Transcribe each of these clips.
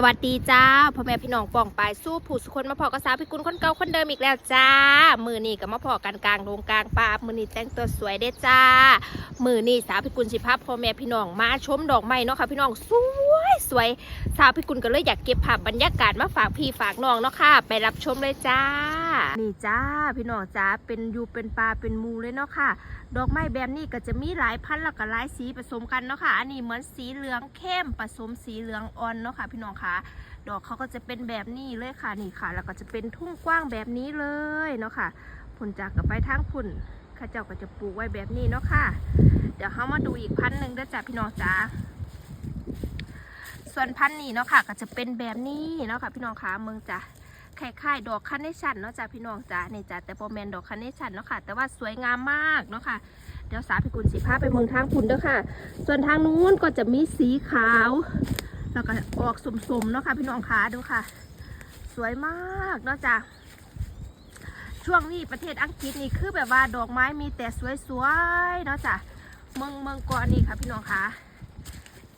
สวัสดีจ้าพ่อแม่พี่น้องป่องปลายสู้ผู้สุคนมาพอกระสาวพิกุลคนเก่าคนเดิมอีกแล้วจ้า มือนี่ก็มาพอกันกลางโรงกลางป่ามือนี่แต่งตัวสวยเด้จ้า มือนี่สาวพิกุลสิภาพพ่อแม่พี่น้องมาชมดอกไม้เนาะค่ะพี่น้องสวยสวยสาวพิกุลก็เลยอยากเก็บภาพบรรยากาศมาฝากพี่ฝากน้องเนาะค่ะ ไปรับชมเลยจ้านี่จ้าพี่น้องจ้าเป็นยูเป็นปลาเป็นมูเลยเนาะค่ะ ดอกไม้แบบนี้ก็จะมีหลายพันธุ์แล้วก็หลายสีผสมกันเนาะค่ะ อันนี้เหมือนสีเหลืองเข้มผสมสีเหลืองอ่อนเนาะค่ะ พี่น้องคะดอกเขาก็จะเป็นแบบนี้เลยค่ะนี่ค่ะ แล้วก็จะเป็นทุ่งกว้างแบบนี้เลยเนาะค่ะผลจากกับไปทางพุ่นข้าเจ้าก็จะปลูกไว้แบบนี้เนาะค่ะ เดี๋ยวเขามาดูอีกพันธุ์หนึ่งด้อจ้ะพี่น้องจ้าส่วนพันธุ์นี้เนาะค่ะ ก็จะเป็นแบบนี้เนาะค่ะ พี่น้องคะเมืองจ้ะ คล้ายๆดอกคาร์เนชั่นเนาะจ้ะพี่น้องจ้านี่จ้ะแต่โปรแมนดอกคาร์เนชั่นเนาะค่ะ แต่ว่าสวยงามมากเนาะค่ะเดี๋ยวสาพิกุลสีผ้าไปเมืองทางคุณเด้อค่ะ ส่วนทางนู้นก็จะมีสีขาว แล้วก็ออกสมๆเนาะค่ะพี่น้องคะดูค่ะ สวยมากเนาะจ้ะช่วงนี้ประเทศอังกฤษนี่คือแบบว่าดอกไม้มีแต่สวยๆเนาะจ้ะเมืองเมืองกอนนี่ค่ะพี่น้องคะ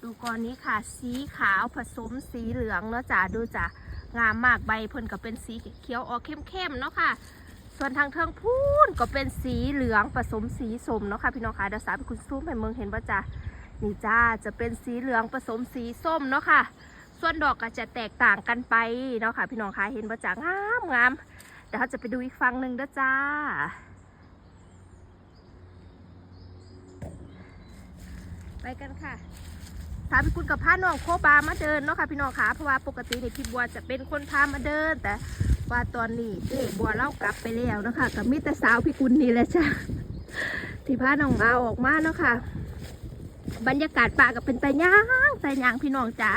ดูกอนนี้ค่ะ สีขาวผสมสีเหลืองเนาะจ้ะดูจ้ะ งามมากใบเพิ่นก็เป็นสีเขียวออกเข้มๆเนาะค่ะ ส่วนทางเทิงพูนก็เป็นสีเหลืองผสมสีส้มเนาะค่ะพี่น้องคะเดี๋ยวสาไปคุณซูมให้เมืองเห็นว่าจ้ะนี่จ้าจะเป็นสีเหลืองผสมสีส้มเนาะค่ะ ส่วนดอกก็จะแตกต่างกันไปเนาะค่ะ พี่น้องคะเห็นว่าจ้างามงามเดี๋ยวเราจะไปดูอีกฝั่งหนึ่งเด้อจ้าไปกันค่ะ สาพิคุณกับพาน้องโคบามาเดินเนาะค่ะพี่น้องคะเพราะว่าปกตินี่พี่บัวจะเป็นคนพามาเดิน แต่ว่าตอนนี้เจ๊บัวเล่ากลับไปแล้วนะคะกับมิตรสาวพี่กุลนี่แหละจ้ะที่พาน้องมาออกมาเนาะค่ะ บรรยากาศป่าก็เป็นแต่ย่างแต่ย่างพี่น้องจ๋า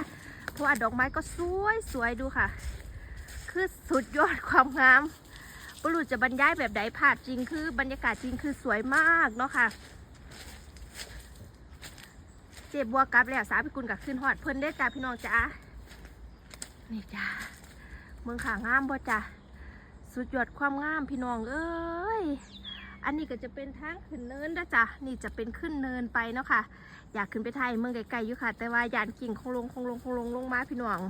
เพราะว่าดอกไม้ก็สวยสวยดูค่ะ คือสุดยอดความงามบรู้จะบรรยายแบบใดภาพจริงคือบรรยากาศจริงคือสวยมากเนาะค่ะ เจ็บบัวกลับแล้วสาพิกุลกับขึ้นหอดเพิ่นได้จ้าพี่น้องจ้านี่จ้าเมืองขางามบ่จ้าสุดยอดความงามพี่น้องเอ้ยอันนี้ก็จะเป็นทางขึ้นเนินนะจ้ะนี่จะเป็นขึ้นเนินไปเนาะค่ะ อยากขึ้นไปไทยเมืองไกลๆอยู่ค่ะ แต่ว่ายานกิ่งคงลงคงลงคงลงลงมาพี่น้อง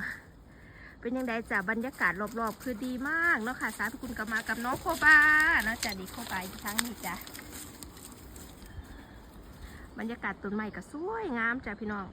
เป็นยังไงจ้ะบรรยากาศรอบๆ คือดีมากเนาะค่ะ สาธุคุณกับมากับน้องโคบาเนาะจ้ะดีโคบาอีกครั้งนี้จ้ะ บรรยากาศต้นไม้ก็สวยงามจ้ะพี่น้อง